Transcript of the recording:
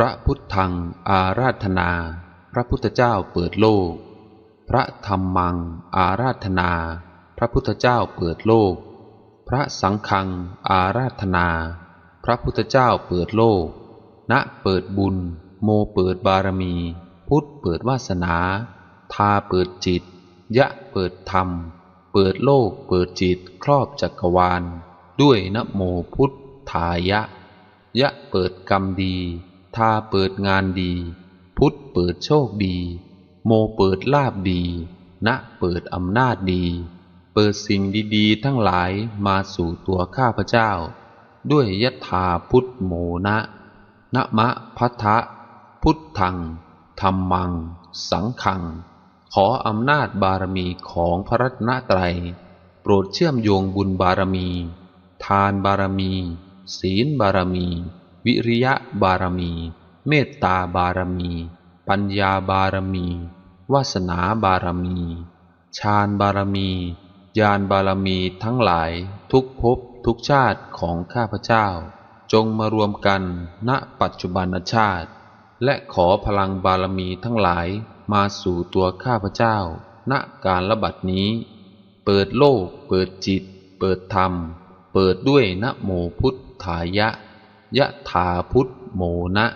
พระพุทธังอาราธนา พระพุทธเจ้าเปิดโลก พระธรรมังอาราธนา พระพุทธเจ้าเปิดโลก พระสังฆังอาราธนา พระพุทธเจ้าเปิดโลก ณเปิดบุญ โมเปิดบารมี พุทธเปิดวาสนา ทาเปิดจิต ยะเปิดธรรม เปิดโลกเปิดจิตครอบจักรวาล ด้วยนะโมพุทธายะ ยะเปิดกรรมดี ทาเปิดงานดี พุทธเปิดโชคดี โมเปิดลาบดี ณเปิดอำนาจดี เปิดสิ่งดีๆ ทั้งหลายมาสู่ตัวข้าพเจ้า ด้วยยะถาพุทธโมนะนะมะพัทธะพุทธังธรรมัง สังขัง ขออำนาจบารมีของพระรัตนตรัย โปรดเชื่อมโยงบุญบารมี ทานบารมี ศีลบารมี วิริยะบารมี เมตตาบารมี ปัญญาบารมีวาสนาบารมีฌานบารมีญาณบารมีทั้งหลายทุกภพทุกชาติของข้าพเจ้า จงมารวมกันณปัจจุบันชาติ และขอพลังบารมีทั้งหลายมาสู่ตัวข้าพเจ้า ณการระบัดนี้ เปิดโลก เปิดจิต เปิดธรรม เปิดด้วยนะโมพุทธายะ ยะถาพุทธโมนะ